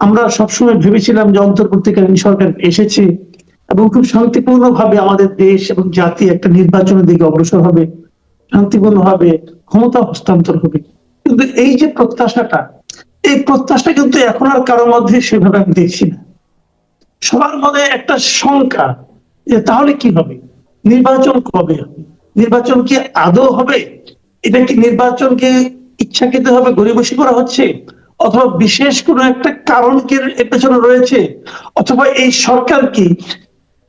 আমরা সবসময় ভেবেছিলাম যে অন্তর্বর্তীকালীন সরকার এসেছে এবং খুব শান্তিপূর্ণ ভাবে আমাদের দেশ এবং জাতি একটা নির্বাচনের দিকে অগ্রসর হবে শান্তিপূর্ণ ভাবে ক্ষমতা হস্তান্তর হবে। কিন্তু এই যে প্রত্যাশাটা, এই প্রত্যাশা কিন্তু এখন আর কারোর মধ্যে সেভাবে আমি দেখছি না। সবার মনে একটা শঙ্কা যে তাহলে কি হবে? নির্বাচন কবে হবে? নির্বাচন কি আদৌ হবে? এটা কি নির্বাচনকে ইচ্ছাকৃত ভাবে গরিবসী করা হচ্ছে? অথবা বিশেষ কোনো একটা কারণ কি এর পেছনে রয়েছে? অথবা এই সরকার কি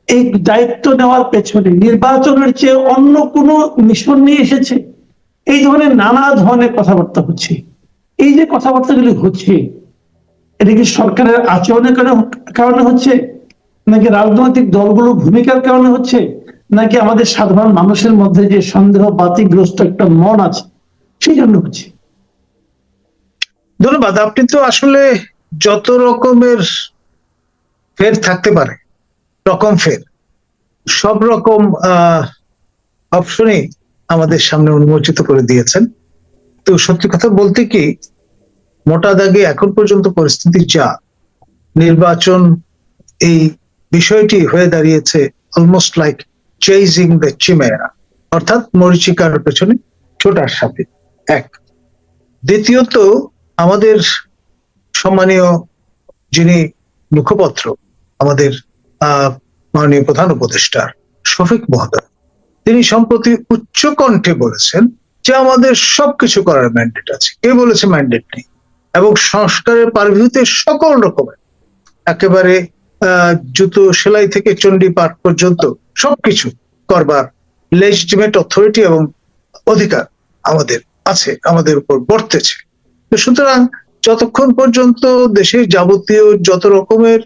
এই দায়িত্ব নেওয়ার পেছনে নির্বাচনের চেয়ে অন্য কোনো মিশন নিয়ে এসেছে? এই ধরনের নানা ধরনের কথাবার্তা হচ্ছে। এই যে কথাবার্তাগুলি হচ্ছে, এটা কি সরকারের আচরণের কারণে হচ্ছে? নাকি রাজনৈতিক দলগুলোর ভূমিকার কারণে হচ্ছে? নাকি আমাদের সাধারণ মানুষের মধ্যে যে সন্দেহ বাতিগ্রস্ত একটা মন আছে, সেই জন্য হচ্ছে? ধন্যবাদ, আপনি তো আসলে যত রকমের ফের থাকতে পারে, রকম ফের, সব রকম অপশনই আমাদের সামনে উন্মোচিত করে দিয়েছেন। তো সত্যি কথা বলতে কি, মোটা দাগে এখন পর্যন্ত পরিস্থিতি যা, নির্বাচন এই বিষয়টি হয়ে দাঁড়িয়েছে almost like chasing the chimera অর্থাৎ মরিচিকার পেছনে, ছোটার সাথে এক। দ্বিতীয়ত আমাদের সম্মানীয় যিনি মুখপত্র, আমাদের মাননীয় প্রধান উপদেষ্টা শফিক মহোদয়, তিনি সম্প্রতি উচ্চ কণ্ঠে বলেছেন যে আমাদের সবকিছু করার ম্যান্ডেট আছে। কে বলেছে ম্যান্ডেট নেই? এবং সংস্কারের পারভিউতে সকল রকমের, একেবারে জুতো সেলাই থেকে চণ্ডী পাঠ পর্যন্ত সবকিছু করবার লেজিটিমেট অথরিটি এবং অধিকার আমাদের আছে, আমাদের উপর বর্তেছে। তো সুতরাং যতক্ষণ পর্যন্ত দেশের যাবতীয় যত রকমের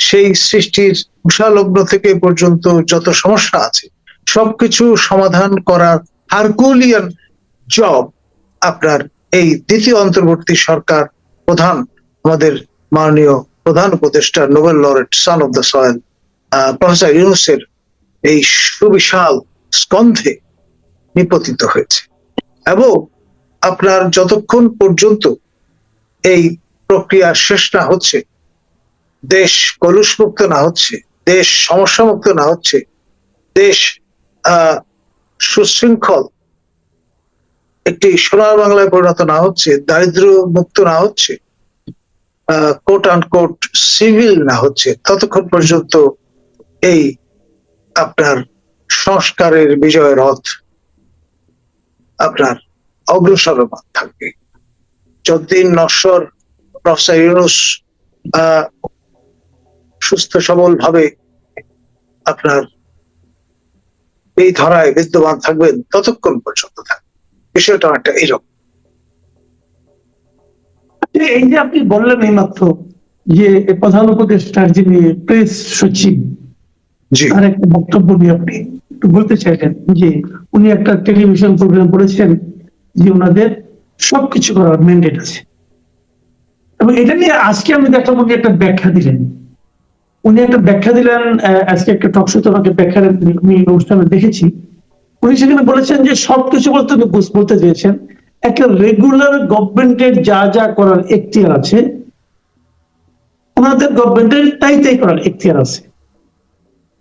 সেই সৃষ্টির উষালগ্ন থেকে পর্যন্ত যত সমস্যা আছে, সবকিছু সমাধান করার হারকুলিয়ান জব আপনার এই দ্বিতীয় অন্তর্বর্তী সরকার প্রধান, আমাদের মাননীয় প্রধান উপদেষ্টা Nobel laureate son of the soil professor ইউনুসের এই সুবিশাল স্কন্ধে নিপতিত হয়েছে। এবং আপনার যতক্ষণ পর্যন্ত এই প্রক্রিয়া শেষ না হচ্ছে, দেশ কলুষমুক্ত না হচ্ছে, দেশ সমস্যামুক্ত না হচ্ছে, দেশ সুশৃঙ্খল একটি সোনার বাংলায় পরিণত না হচ্ছে দারিদ্র মুক্ত না হচ্ছে কোট আন্ড কোট সিভিল না হচ্ছে, ততক্ষণ পর্যন্ত এই আপনার সংস্কারের বিজয় রথ আপনার অগ্রসরমান থাকবে যতদিন নশ্বর প্রফেসর ইউনুস সুস্থ সবল ভাবে আপনার এই ধরায় বিদ্যমান থাকবেন ততক্ষণ পর্যন্ত থাকবে বিষয়টা একটা এইরকম এই যে আপনি বললেন এই মাত্র যে প্রধান উপদেষ্টার যিনি প্রেস সচিব তার একটা বক্তব্য নিয়ে আপনি একটু বলতে চাইলেন যে উনি একটা টেলিভিশন প্রোগ্রাম করেছেন। যে ওনাদের সবকিছু করার ম্যান্ডেট আছে। এবং এটা নিয়ে আজকে আমি দেখলাম উনি একটা ব্যাখ্যা দিলেন। উনি একটা ব্যাখ্যা দিলেন আজকে একটা টকশোতে ওনাকে ব্যাখ্যা আমি অনুষ্ঠানে দেখেছি। উনি সেখানে বলেছেন যে সবকিছু বলতে বলতে চেয়েছেন, একটা রেগুলার গভর্নমেন্টের যা যা করার এখতিয়ার আছে, ওনাদের গভর্নমেন্টের তাই তাই করার এখতিয়ার আছে।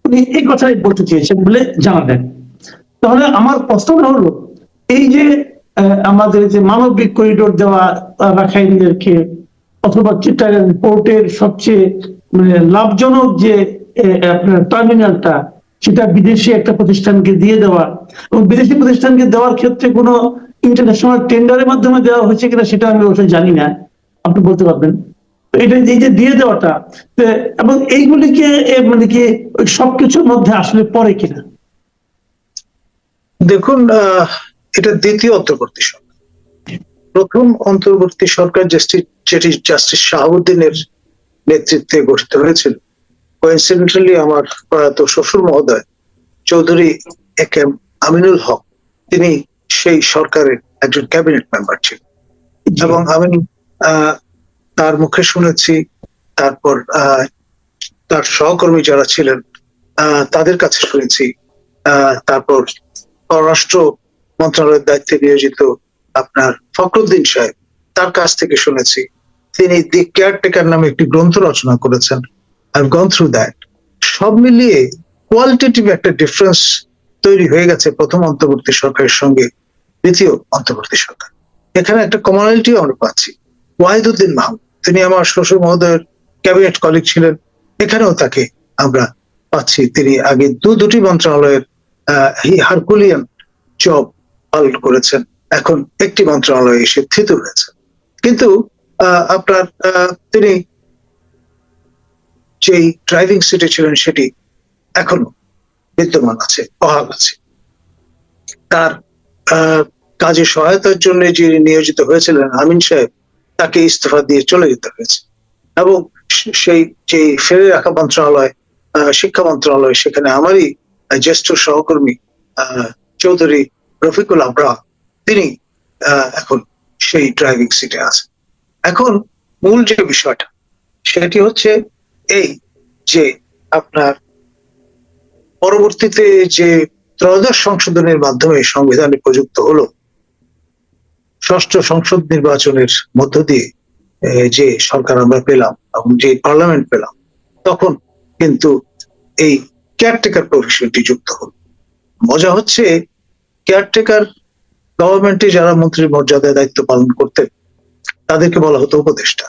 উনি এই কথাই বলতে চেয়েছেন বলে জানালেন। তাহলে আমার প্রশ্নটা হলো, এই যে আমাদের যে মানবিক করিডোর দেওয়া রাখাইনদেরকে, অথবা চিটাগাং পোর্টের সবচেয়ে মানে লাভজনক যে আপনার টার্মিনালটা সেটা বিদেশি একটা প্রতিষ্ঠানকে দিয়ে দেওয়া। এবং বিদেশি প্রতিষ্ঠানকে দেওয়ার ক্ষেত্রে কোনো ইন্টারন্যাশনাল টেন্ডারের মাধ্যমে দেওয়া হয়েছে কিনা, সেটা আমি অবশ্যই জানি না। আপনি বলতে পারবেন। এটা এই যে দিয়ে দেওয়াটা এবং এইগুলিকে মানে কি সবকিছুর মধ্যে আসলে পড়ে কিনা? দেখুন এটা দ্বিতীয় অন্তর্বর্তী সরকার। প্রথম অন্তর্বর্তী সরকার যেটি জাস্টিস শাহাবুদ্দিনের নেতৃত্বে গঠিত হয়েছিল কোইন্সিডেন্টালি আমার প্রয়াত শ্বশুর মহোদয় চৌধুরী এ এম আমিনুল হক তিনি সেই সরকারের একজন ক্যাবিনেট মেম্বার ছিলেন। এবং আমি আহ, তার মুখে শুনেছি তারপর আহ, তার সহকর্মী যারা ছিলেন আহ, তাদের কাছে শুনেছি আহ, তারপর পররাষ্ট্র মন্ত্রণালয়ের দায়িত্বে নিয়োজিত আপনার ফখরুদ্দিন সাহেব, তার কাছ থেকে শুনেছি, তিনি দি কেয়ারটেকার নামে একটি গ্রন্থ রচনা করেছেন আই গন থ্রু দ্যাট সব মিলিয়ে কোয়ালিটেটিভ একটা ডিফারেন্স তৈরি হয়ে গেছে প্রথম অন্তর্বর্তী সরকারের সঙ্গে, দ্বিতীয় অন্তর্বর্তী সরকার। এখানে একটা কমনালিটিও আমরা পাচ্ছি। ওয়াহিদুদ্দিন মাহমুদ, তিনি আমার শ্বশুর মহোদয়ের ক্যাবিনেট কলিগ ছিলেন, এখানেও তাকে আমরা পাচ্ছি। তিনি আগে দু দুটি মন্ত্রণালয়ের হারকুলিয়ান জব পালন করেছেন। এখন একটি মন্ত্রণালয়ে এসে থিত রয়েছে কিন্তু আপনার তিনি যেই ড্রাইভিং সিটে ছিলেন সেটি এখনও বিদ্যমান আছে বহাল আছে। তার কাজে সহায়তার জন্য যিনি নিয়োজিত হয়েছিলেন, আমিন সাহেব, তাকে ইস্তফা দিয়ে চলে যেতে হয়েছে। এবং সেই যে ফেলে রাখা মন্ত্রণালয় শিক্ষা মন্ত্রণালয়, সেখানে আমারই জ্যেষ্ঠ সহকর্মী চৌধুরী রফিকুল আবরা তিনি এখন সেই ড্রাইভিং সিটে আছেন। এখন মূল যে বিষয়টা, সেটি হচ্ছে এই যে আপনার পরবর্তীতে যে ত্রয়োদশ সংশোধনের মাধ্যমে সংবিধানে প্রযুক্ত হলো, ষষ্ঠ সংসদ নির্বাচনের মধ্য দিয়ে যে সরকার আমরা পেলাম এবং যে পার্লামেন্ট পেলাম, তখন কিন্তু এই কেয়ারটেকার প্রফেশনটি যুক্ত হল। মজা হচ্ছে কেয়ারটেকার গভর্নমেন্টে যারা মন্ত্রীর মর্যাদায় দায়িত্ব পালন করতেন তাদেরকে বলা হতো উপদেষ্টা।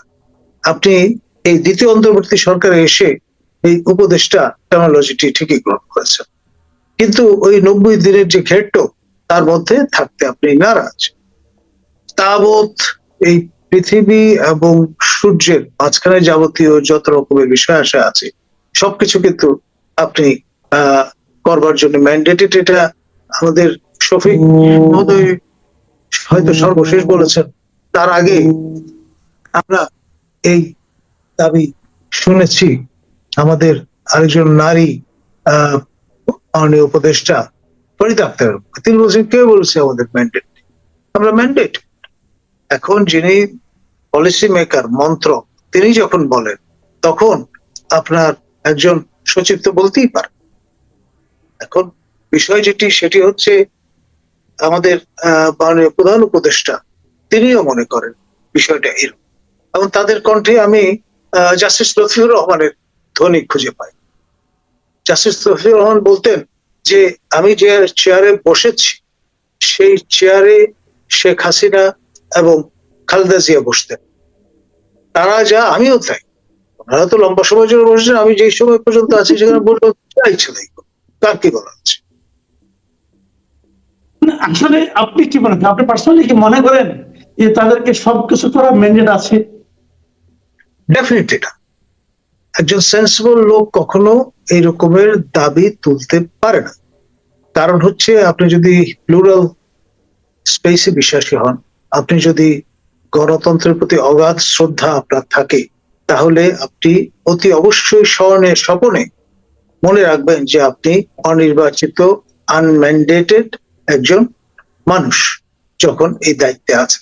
আপনি এই দ্বিতীয় অন্তর্বর্তী সরকারে এসে এই উপদেষ্টা টেকনোলজিটি ঠিকই গ্রহণ করেছেন। কিন্তু ওই নব্বই দিনের যে ঘেরটো, তার মধ্যে থাকতে আপনি নারাজ। তাবৎ এই পৃথিবী এবং সূর্যের মাঝখানে যাবতীয় যত রকমের বিষয় আসা আছে, সবকিছু কিন্তু আপনি করবার জন্য ম্যান্ডেটেড এটা আমাদের শফিক হয়তো সর্বশেষ বলেছেন। তার আগে আমরা এই দাবি শুনেছি আমাদের আরেকজন নারী, আহ, মাননীয় উপদেষ্টা ফরিদ তিনি বলছেন, কে বলছে আমাদের ম্যান্ডেট আমরা ম্যান্ডেট এখন যিনি পলিসি মেকার মন্ত্রক, তিনি যখন বলেন, তখন আপনার একজন সচিব তো বলতেই পারে এখন বিষয় যেটি, সেটি হচ্ছে আমাদের মাননীয় প্রধান উপদেষ্টা তিনিও মনে করেন বিষয়টা এরকম এবং তাদের কণ্ঠে আমি জাস্টিস লতিফুর রহমানের ধ্বনি খুঁজে পাই। জাস্টিস লতিফুর রহমান বলতেন যে আমি যে চেয়ারে বসেছি সেই চেয়ারে শেখ হাসিনা এবং খালেদা জিয়া বসতেন। তারা যা আমিও তাই। ওনারা তো লম্বা সময় জন্য বসেছেন আমি যেই সময় পর্যন্ত আছি সেখানে বলব যা ইচ্ছে কার কি বলা না, আসলে আপনি কি মনে করেন আপনি পার্সোনালি কি মনে করেন যে তাদেরকে সবকিছু করার ম্যান্ডেট আছে? ডেফিনেটলি না। একজন সেন্সিবল লোক কখনো এই রকমের দাবি তুলতে পারে না। কারণ হচ্ছে আপনি যদি প্লুরাল স্পেসে বিশ্বাসী হন, আপনি যদি গণতন্ত্রের প্রতি অগাধ শ্রদ্ধা আপনার থাকে, তাহলে আপনি অতি অবশ্যই স্মরণে স্বপনে মনে রাখবেন যে আপনি অনির্বাচিত আনম্যান্ডেটেড একজন মানুষ যখন এই দায়িত্বে আছে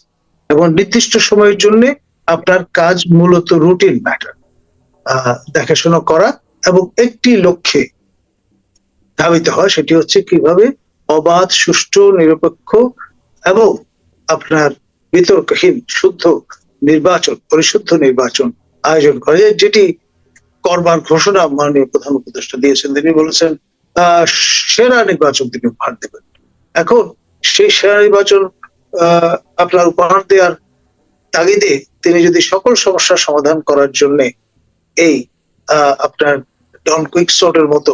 এবং নির্দিষ্ট সময়ের জন্য আপনার কাজ মূলত রুটিন ম্যাটার দেখাশোনা করা এবং একটি লক্ষ্যে ধাবিত হয় সেটি হচ্ছে কীভাবে অবাধ, সুষ্ঠু, নিরপেক্ষ এবং আপনার বিতর্কহীন, শুদ্ধ নির্বাচন, পরিশুদ্ধ নির্বাচন আয়োজন করে যেটি করবার ঘোষণা মাননীয় প্রধান উপদেষ্টা দিয়েছেন। তিনি বলেছেন সেরা নির্বাচন তিনি উপহার দেবেন। এখন সেই সেরা নির্বাচন আপনার উপহার দেওয়ার তাগিদে তিনি যদি সকল সমস্যার সমাধান করার জন্য এই আপনার ডন কুইক এর মতো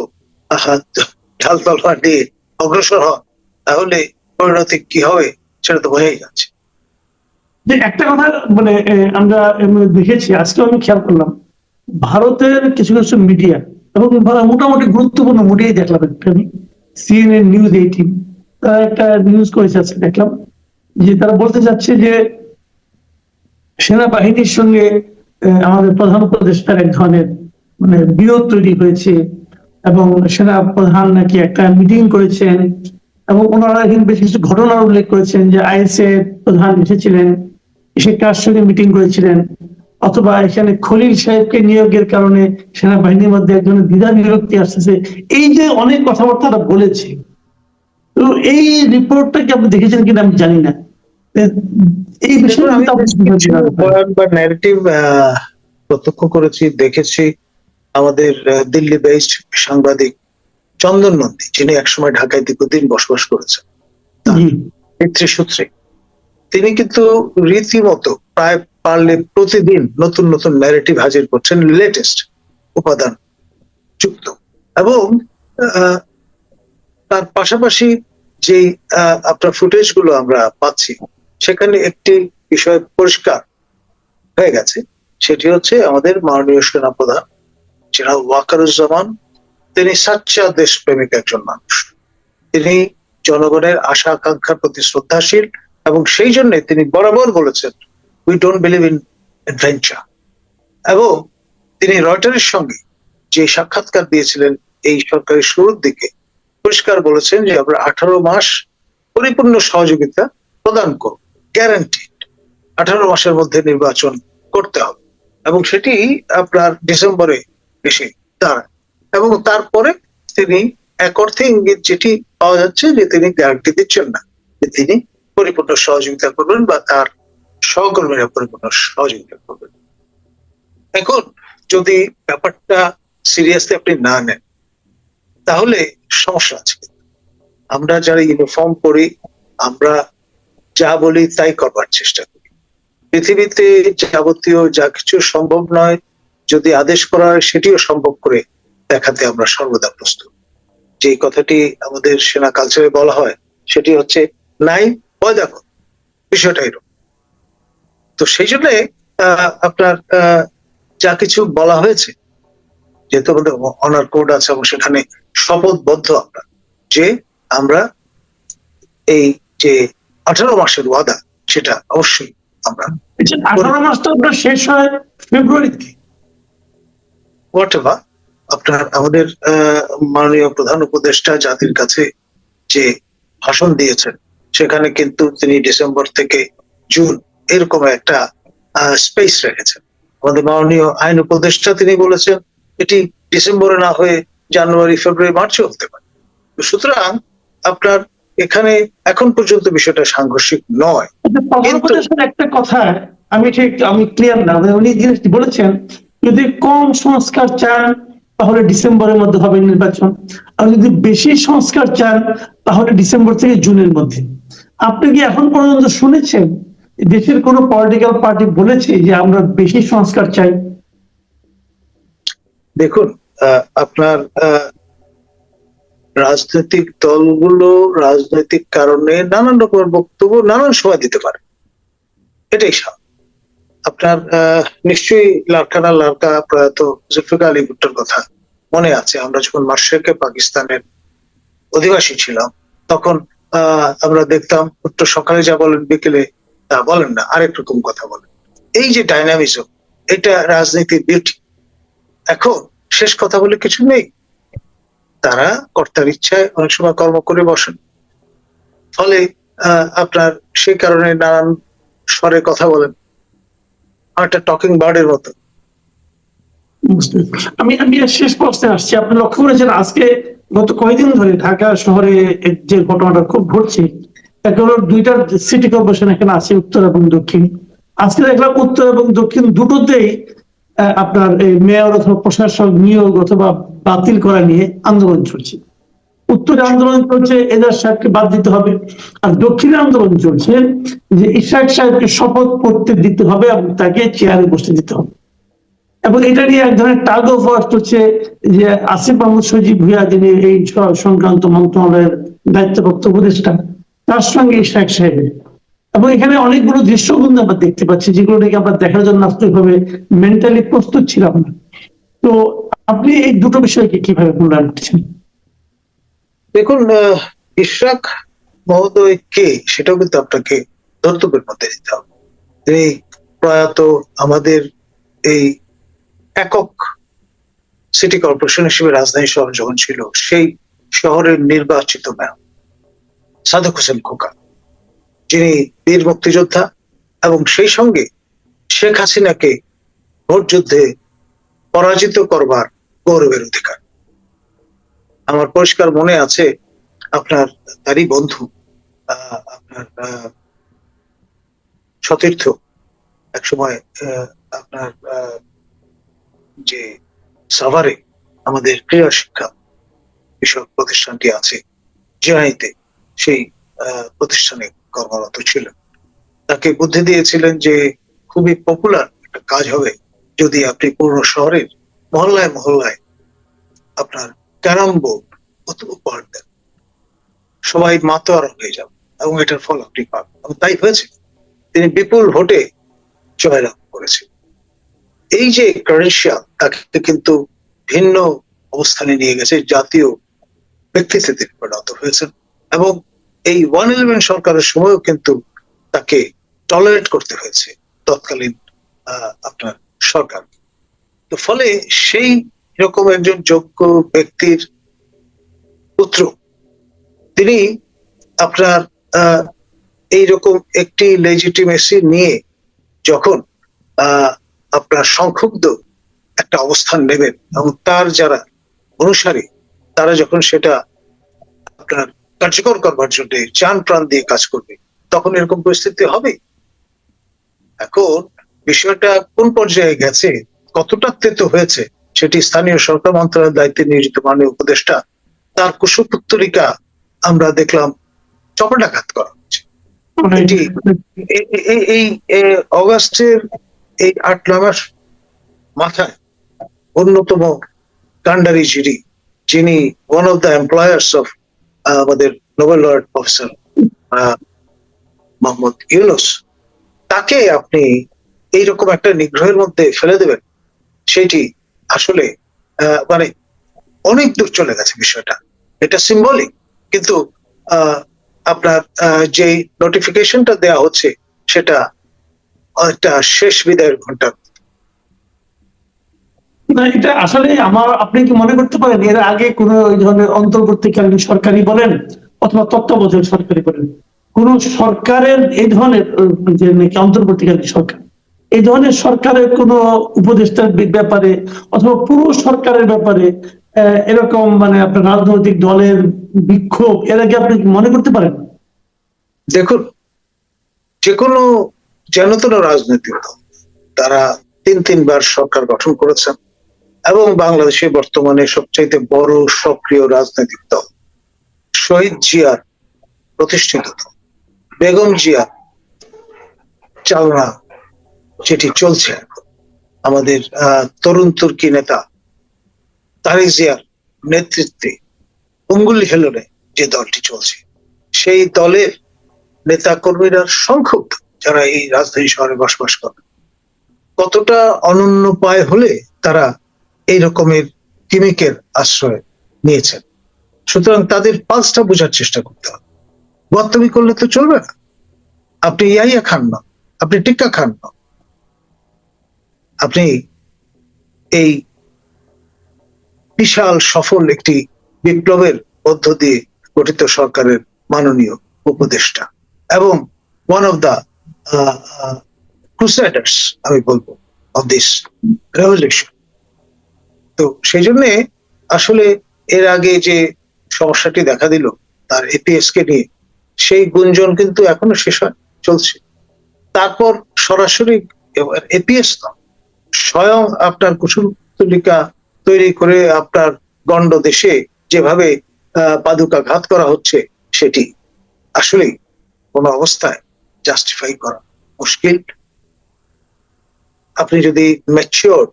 ঢাল তলোয়ার দিয়ে অগ্রসর হন, তাহলে পরিণতি কি হবে সেটা তো বোঝাই যাচ্ছে। যে একটা কথা মানে আমরা দেখেছি আজকে আমি খেয়াল করলাম, ভারতের কিছু কিছু মিডিয়া এবং মোটামুটি গুরুত্বপূর্ণ মিডিয়াই দেখলাম একটা সিএনএন নিউজ এইটিন তারা একটা নিউজ করেছে আজকে, দেখলাম। যে তারা বলতে চাচ্ছে যে সেনাবাহিনীর সঙ্গে আমাদের প্রধান উপদেষ্টার এক ধরনের মানে বিরোধ তৈরি হয়েছে এবং সেনা প্রধান নাকি একটা মিটিং করেছেন এবং ওনারা এখানে বেশ কিছু ঘটনার উল্লেখ করেছেন যে আইএসএ প্রধান এসেছিলেন, এসে কার সঙ্গে মিটিং করেছিলেন, অথবা এখানে খলিল সাহেবকে নিয়োগের কারণে সেনাবাহিনীর মধ্যে এক ধরনের দ্বিধা বিরক্তি আসতেছে। এই যে অনেক কথাবার্তা বলেছে তো এই রিপোর্টটা কি আপনি দেখেছেন কিনা আমি জানি না। এই বিষয়ে আমি? বয়ান বা ন্যারেটিভ প্রত্যক্ষ করেছি দেখেছি। আমাদের দিল্লি বেসড সাংবাদিক চন্দন নন্দী যিনি একসময় ঢাকায় দীর্ঘদিন বসবাস করেছেন জি। পিতৃসূত্রে তিনি কিন্তু রীতিমতো প্রায় পারলে প্রতিদিন নতুন নতুন ন্যারেটিভ হাজির করছেন লেটেস্ট উপাদান যুক্ত। এবং তার পাশাপাশি যে আপনার ফুটেজগুলো আমরা পাচ্ছি, সেখানে একটি বিষয় পরিষ্কার হয়ে গেছে। সেটি হচ্ছে আমাদের মাননীয় সেনাপ্রধান, জেনারেল ওয়াকারুজ্জামান। তিনি সাচ্চা দেশপ্রেমিক একজন মানুষ। তিনি জনগণের আশা আকাঙ্ক্ষার প্রতি শ্রদ্ধাশীল এবং সেই জন্য তিনি বরাবর বলেছেন we don't believe in adventure এবং তিনি রয়টারের সঙ্গে যে সাক্ষাৎকার দিয়েছিলেন এই সরকারের শুরুর দিকে পরিষ্কার বলেছেন যে আমরা আঠারো মাস পরিপূর্ণ সহযোগিতা প্রদান করব গ্যারান্টিড আঠারো মাসের মধ্যে নির্বাচন করতে হবে। এবং সেটি আপনার ডিসেম্বরে এসে দাঁড়ায়। এবং তারপরে তিনি এক অর্থে ইঙ্গিত যেটি পাওয়া যাচ্ছে যে তিনি গ্যারান্টি দিচ্ছেন না, যে তিনি পরিপূর্ণ সহযোগিতা করবেন বা তার সহকর্মীরা পরিপূর্ণ সহযোগিতা করবেন। এখন যদি ব্যাপারটা সিরিয়াসলি আপনি না নেন তাহলে সমস্যা আছে। আমরা যারা ইউনিফর্ম করি আমরা যা বলি তাই করবার চেষ্টা করি। পৃথিবীতে যাবতীয় যা কিছু সম্ভব নয়, যদি আদেশ করা হয় সেটিও সম্ভব করে দেখাতে আমরা সর্বদা প্রস্তুত। যে কথাটি আমাদের সেনা কালচারে বলা হয়, সেটি হচ্ছে, নাই, ভয় দেখো বিষয়টা এরকম। তো সেই জন্য আপনার যা কিছু বলা হয়েছে যেহেতু আমাদের অনার কোড আছে এবং সেখানে শপথবদ্ধ আমরা যে আমরা এই যে আঠারো মাসের ওয়াদা সেটা অবশ্যই আমরা আচ্ছা, আঠারো মাস তো আপনার শেষ হয় ফেব্রুয়ারিতে হোয়াট আপনার আমাদের আহ, মাননীয় প্রধান উপদেষ্টা জাতির কাছে যে ভাষণ দিয়েছেন সেখানে কিন্তু তিনি ডিসেম্বর থেকে জুন এরকম একটা স্পেস রেখেছেন। আমাদের মাননীয় আইন উপদেষ্টা তিনি বলেছেন এটি ডিসেম্বরে না হয়ে জানুয়ারি ফেব্রুয়ারি মার্চে হতে পারে। সুতরাং আপনার এখানে এখন পর্যন্ত বিষয়টা সাংঘর্ষিক নয়। কিন্তু- একটা কথা আমি ঠিক আমি ক্লিয়ার না মানে উনি জিনিসটি বলেছেন যদি কম সংস্কার চান তাহলে ডিসেম্বরের মধ্যে হবে নির্বাচন। আর যদি বেশি সংস্কার চান তাহলে ডিসেম্বর থেকে জুনের মধ্যে। আপনি কি এখন পর্যন্ত শুনেছেন দেশের কোন পলিটিক্যাল পার্টি বলেছে যে আমরা বেশি সংস্কার চাই? দেখুন আপনার রাজনৈতিক দলগুলো রাজনৈতিক কারণে নানান রকমের বক্তব্য নানান সময় দিতে পারে। এটাই স্বাভাবিক। আপনার নিশ্চয়ই লারকানা লারকা প্রয়াত জুলফিকার আলী ভুট্টোর কথা মনে আছে। আমরা যখন মার্শেকে পাকিস্তানের অধিবাসী ছিলাম, তখন আমরা দেখতাম, ভুট্টো সকালে যা বলেন, বিকেলে তা বলেন না, আরেক রকম কথা বলেন। এই যে ডাইনামিজম এটা রাজনীতির বিউটি এখন শেষ কথা বলে কিছু নেই। তারা কর্তার ইচ্ছায় অনেক সময় কর্ম করে বসেন। ফলে আপনার সেই কারণে নানান স্বরে কথা বলেন। একটা টকিং বার্ডের মতো। আমি আমি শেষ প্রশ্নে আসছি। আপনি লক্ষ্য করেছেন আজকে গত কয়েকদিন ধরে ঢাকা শহরে যে ঘটনাটা খুব ঘটছে হলো দুইটা সিটি কর্পোরেশন এখানে আছে, উত্তর এবং দক্ষিণ। আজকে দেখলাম উত্তর এবং দক্ষিণ দুটোতেই আপনার এই মেয়র অথবা প্রশাসক নিয়োগ অথবা বাতিল করা নিয়ে আন্দোলন চলছে। উত্তরে আন্দোলন চলছে, এজাজ সাহেবকে বাদ দিতে হবে। আর দক্ষিণে আন্দোলন চলছে, যে ইশাক সাহেবকে শপথ করতে দিতে হবে এবং তাকে চেয়ারে বসতে দিতে হবে। এবং এটা নিয়ে এক ধরনের টাগ অফ ওয়ার চলছে, যে আসিফ মাহমুদ সজীব ভুইয়া, যিনি এই সংক্রান্ত মন্ত্রণালয়ের দায়িত্বপ্রাপ্ত উপদেষ্টা, তার সঙ্গে ইশাক সাহেবের। এবং এখানে অনেকগুলো দৃশ্য কিন্তু আমরা দেখতে পাচ্ছি যেগুলো নাকি আমরা দেখার জন্য বাস্তবিকভাবে মেন্টালি প্রস্তুত ছিলাম না। তো আপনি এই দুটো বিষয়কে কীভাবে মূল্যায়ন করছেন? দেখুন ইশরাক মহোদয় কে সেটাও কিন্তু আপনাকে ধর্তব্যের মধ্যে দিতে হবে। তিনি প্রয়াত আমাদের এই একক সিটি কর্পোরেশন হিসেবে রাজধানী শহর যখন ছিল, সেই শহরের নির্বাচিত মেয়র সাদেক হোসেন খোকা। যিনি বীর মুক্তিযোদ্ধা এবং সেই সঙ্গে শেখ হাসিনাকে ভোট যুদ্ধে পরাজিত করবার গৌরবের অধিকার। আমার পরিষ্কার মনে আছে আপনার তারই বন্ধু আপনার সতীর্থ একসময় আহ, আপনার যে সাভারে আমাদের ক্রীড়া শিক্ষা বিষয়ক প্রতিষ্ঠানটি আছে জিআইতে সেই প্রতিষ্ঠানে কর্মরত ছিলেন। তাকে বুদ্ধি দিয়েছিলেন যে খুবই পপুলার একটা কাজ হবে যদি আপনি পুরো শহরের মহল্লায় মহল্লায় আপনার ক্যারাম বোর্ড উপহার দেন। সবাই মাতোয়ারা হয়ে যাবে এবং এটার ফল আপনি পাবেন। তাই হয়েছে। তিনি বিপুল ভোটে জয়লাভ করেছেন। এই যে ক্রেডেনশিয়াল তাকে কিন্তু ভিন্ন অবস্থানে নিয়ে গেছে। জাতীয় ব্যক্তিত্বে তিনি পরিণত হয়েছেন। এবং এই ওয়ান ইলেভেন সরকারের সময়ও কিন্তু তাকে টলারেট করতে হয়েছে তৎকালীন আপনার সরকার। তো ফলে সেই রকম একজন যোগ্য ব্যক্তির পুত্র, তিনি আপনার এইরকম একটি লেজিটিমেসি নিয়ে যখন আপনার সংক্ষুব্ধ একটা অবস্থান নেবেন এবং তার যারা অনুসারী, তারা যখন সেটা আপনার কার্যকর করবার জন্য চান প্রাণ দিয়ে কাজ করবে। তখন এরকম পরিস্থিতি হবে? এখন বিষয়টা কোন পর্যায়ে গেছে কতটা তেতো হয়েছে সেটি স্থানীয় সরকার মন্ত্রণালয়ের দায়িত্বে নিয়োজিত মাননীয় উপদেষ্টা তার কুশপুত্তরিকা আমরা দেখলাম চপটাঘাত করা হচ্ছে এটি- এই অগাস্টের এই আট নয় মাস মাথায় অন্যতম কান্ডারি জিরি যিনি one of the employers of আমাদের Nobel laureate professor Mohammad Yunus, তাকে আপনি এইরকম একটা নিগ্রহের মধ্যে ফেলে দেবেন, সেটি আসলে মানে অনেক দূর চলে গেছে বিষয়টা। এটা সিম্বলিক কিন্তু আপনার যে নোটিফিকেশনটা দেওয়া হচ্ছে, সেটা একটা শেষ বিদায়ের ঘণ্টা না, এটা আসলে আমার, আপনি কি মনে করতে পারেন, এর আগে ওই ধরনের অন্তর্বর্তীকালীন সরকারি বলেন, অথবা তত্ত্বাবধায়ক সরকারি বলেন? কোন সরকারের এই ধরনের যে নাকি অন্তর্বর্তীকালীন সরকার, এই ধরনের সরকারের কোন উপদেষ্টার ব্যাপারে, অথবা পুরো সরকারের ব্যাপারে এরকম মানে আপনার রাজনৈতিক দলের বিক্ষোভ, এর আগে আপনি মনে করতে পারেন? দেখুন যে কোনো যেনতন রাজনৈতিক দল, তারা তিন, তিনবার সরকার গঠন করেছেন। এবং বাংলাদেশে বর্তমানে সবচাইতে বড় সক্রিয় রাজনৈতিক দল, শহীদ জিয়ার প্রতিষ্ঠিত বেগম জিয়া চালনা যেটি চলছে আমাদের তরুণ তুর্কি নেতা তারেক জিয়ার নেতৃত্বে অঙ্গুলি হেলনে যে দলটি চলছে, সেই দলের নেতা কর্মীরা সংক্ষুব্ধ যারা এই রাজধানী শহরে বসবাস করে। কতটা অনন্য পায় হলে তারা এই রকমের কিমিকের আশ্রয় নিয়েছেন। সুতরাং তাদের পালসটা বোঝার চেষ্টা করতে হবে। বর্তমি করলে তো চলবে না। আপনি ইয়াইয়া খান না, আপনি টিক্কা খান না। আপনি এই বিশাল সফল একটি বিপ্লবের মধ্য দিয়ে গঠিত সরকারের মাননীয় উপদেষ্টা এবং ওয়ান অফ দ্য ক্রুসাইডার্স আমি বলব অফ দিস রেভলিউশন তো সেই জন্য আসলে এর আগে যে সমস্যাটি দেখা দিল তার এপিএস কে নিয়ে সেই গুঞ্জন কিন্তু এখনও শেষ চলছে। তারপর সরাসরি এপিএস স্বয়ং আপনার কুসুম তুলিকা তৈরি করে আপনার গণ্ড দেশে যেভাবে আহ, পাদুকা ঘাত করা হচ্ছে সেটি আসলেই কোন অবস্থায় জাস্টিফাই করা মুশকিল। আপনি যদি ম্যাচিওর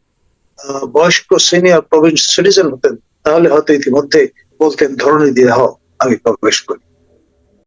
বয়স্ক সিনিয়র প্রভিন্স সিটিজেন হতেন, তাহলে হয়তো ইতিমধ্যে বলতেন ধরনী দিয়ে হও আমি প্রবেশ করি।